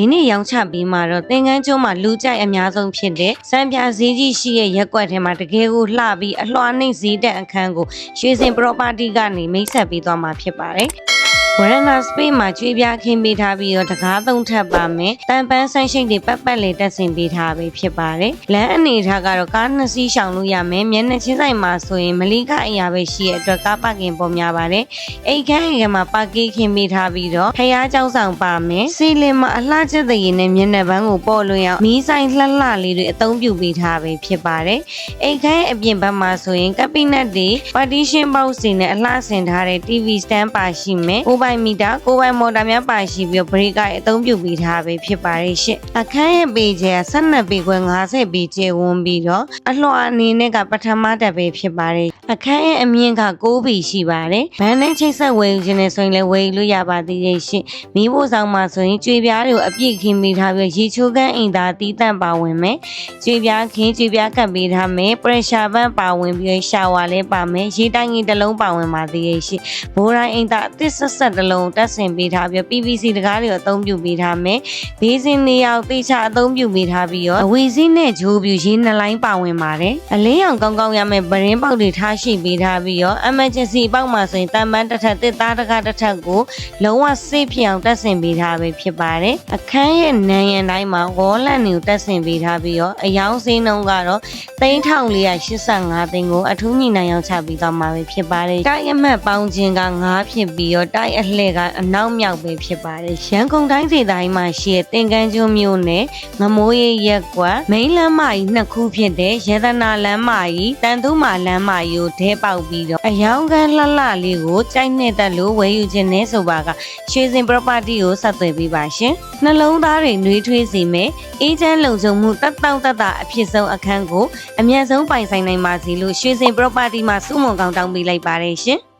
ဒီနေ့ရောင်းချပေးမှာတော့သင်္ကန်းကျွန်းမှာလူကြိုက်အများဆုံးဖြစ်တဲ့စံပြဈေးကြီးရှိရဲ့ရက်ကွက်ထဲမှာတကယ်ကိုလှပြီးအလွှာနှိမ့်ဈေးတက်အခန်းကိုရွှေစင် property ကနေမိတ်ဆက်ပေးသွားမှာဖြစ်ပါတယ် ဝရဏစပေးမှာကြွေးပြားခင်းပေးထားပြီးတော့တကားသုံးထပ်ပါမယ်။တန်ပန်းဆိုင်ရှိတ်တွေပတ်ပတ်လည်တက်ဆင်ပေးထားပြီးဖြစ်ပါတယ်။လမ်းအနေထားကတော့ကားနှစ်စီးရှောင်လို့ရမယ်။မျက်နှာချင်းဆိုင်မှာဆိုရင်မလီကအရာပဲရှိတဲ့အတွက်ကားပါကင်ပေါ်များပါတယ်။အိတ်ခန်းအိမ်ကမှာပါကင်ခင်းပေးထားပြီးတော့ဖျားကြောင်းဆောင်ပါမယ်။စီလင်မှာအလှချက်တရင်နဲ့မျက်နှာပန်းကိုပေါ်လွင်အောင်မီးဆိုင်လှလှလေးတွေအသုံးပြုပေးထားပြီးဖြစ်ပါတယ်။အိတ်ခန်းအပြင်ဘက်မှာဆိုရင်ကပ်ပိနက်တွေပါတီရှင်းဘောက်စင်နဲ့အလှဆင်ထားတဲ့ TV stand ပါရှိမယ်။ကိုပိုင်မီတာကိုပိုင်မော်တာများပါရှိပြီးတော့ breaker ရဲ့အသုံးပြုပေးထားပြီးဖြစ်ပါတယ်ရှင့်။အခန်းရဲ့ပေကျဲ12ပေခွဲ50ပေကျဲဝန်းပြီးတော့အလွှာအနေနဲ့ကပထမတက်ပေဖြစ်ပါတယ်။အခန်းရဲ့အမြင့်က6ပေရှိပါတယ်။ဘန်းနဲ့ချိတ်ဆက်ဝယ်ယူခြင်းနဲ့ဆိုရင်လည်းဝယ်ယူလို့ရပါသေးရဲ့ရှင့်။မိဖို့ဆောင်မှာဆိုရင်ကြွေပြားတွေကိုအပြည့်ခင်းပေးထားပြီးရေချိုးကန်းအိမ်သာတီးတန့်ပါဝင်မယ်။ကြွေပြားခင်းကြွေပြားကပ်ပေးထားမယ်။ pressure ဘန်းပါဝင်ပြီးရှာဝါလည်းပါမယ်။ရေတိုင်းကြီးတစ်လုံးပါဝင်ပါသေးရဲ့ရှင့်။ဘိုးတိုင်းအိမ်သာအသစ်ဆက်ဆက်တစ်လုံးတက်ဆင်ပေးထားပြီး PVC တကားတွေအသုံးပြုပေးထားမယ်။ဘေးစင်းလေးရောက်တေချာအသုံးပြုပေးထားပြီးတော့အဝီစင်းနဲ့ဂျိုးပြူရေနှလိုင်းပါဝင်ပါတယ်။အလင်းရောင်ကောင်းကောင်းရမယ်ဗရင်ပေါက်တွေထားရှိပေးထားပြီးတော့ emergency ပေါက်မှာဆိုရင်တန်ပန်းတစ်ထပ်တစ်သားတစ်ခါတစ်ထပ်ကိုလုံးဝစေးဖြစ်အောင်တက်ဆင်ပေးထားပဲဖြစ်ပါတယ်။အခန်းရဲ့နံရံတိုင်းမှာဝေါ်လန့်တွေကိုတက်ဆင်ပေးထားပြီးတော့အယောင်စင်းနှုံးကတော့3485သိန်းကိုအထူးညီနိုင်အောင်ချပြီးတော့မှာပဲဖြစ်ပါတယ်။တိုက်အမှတ်ပေါင်းခြင်းက9ဖြစ်ပြီးတော့တိုက်အလှည့်ကအနောက်မြောက်ပဲဖြစ်ပါတယ်။ရန်ကုန်တိုင်းဒေသကြီးမှာရှိတဲ့တင်ကန်းကျွန်းမြို့နယ်ငမိုးရိပ်ရက်ကွက်မိန်းလမ်းမကြီးနှစ်ခုဖြစ်တဲ့ရတနာလမ်းမကြီးတန်သူမာလမ်းမကြီးကိုဒဲပေါက်ပြီးတော့အယောင်ကန်းလှလှလေးကိုကြိုက်နေတဲ့လို့ဝယ်ယူခြင်းနဲ့ဆိုပါကရွှေစင် property ကိုဆက်သွယ်ပေးပါရှင်။နှလုံးသားတွေနှွေးထွေးစေမယ်။အေးချမ်းလုံခြုံမှုတက်တောင့်တက်တာအဖြစ်ဆုံးအခန်းကိုအမြတ်ဆုံးပိုင်ဆိုင်နိုင်ပါစေလို့ရွှေစင် property မှာစုမုံကောင်းတောင်းပေးလိုက်ပါတယ်ရှင်။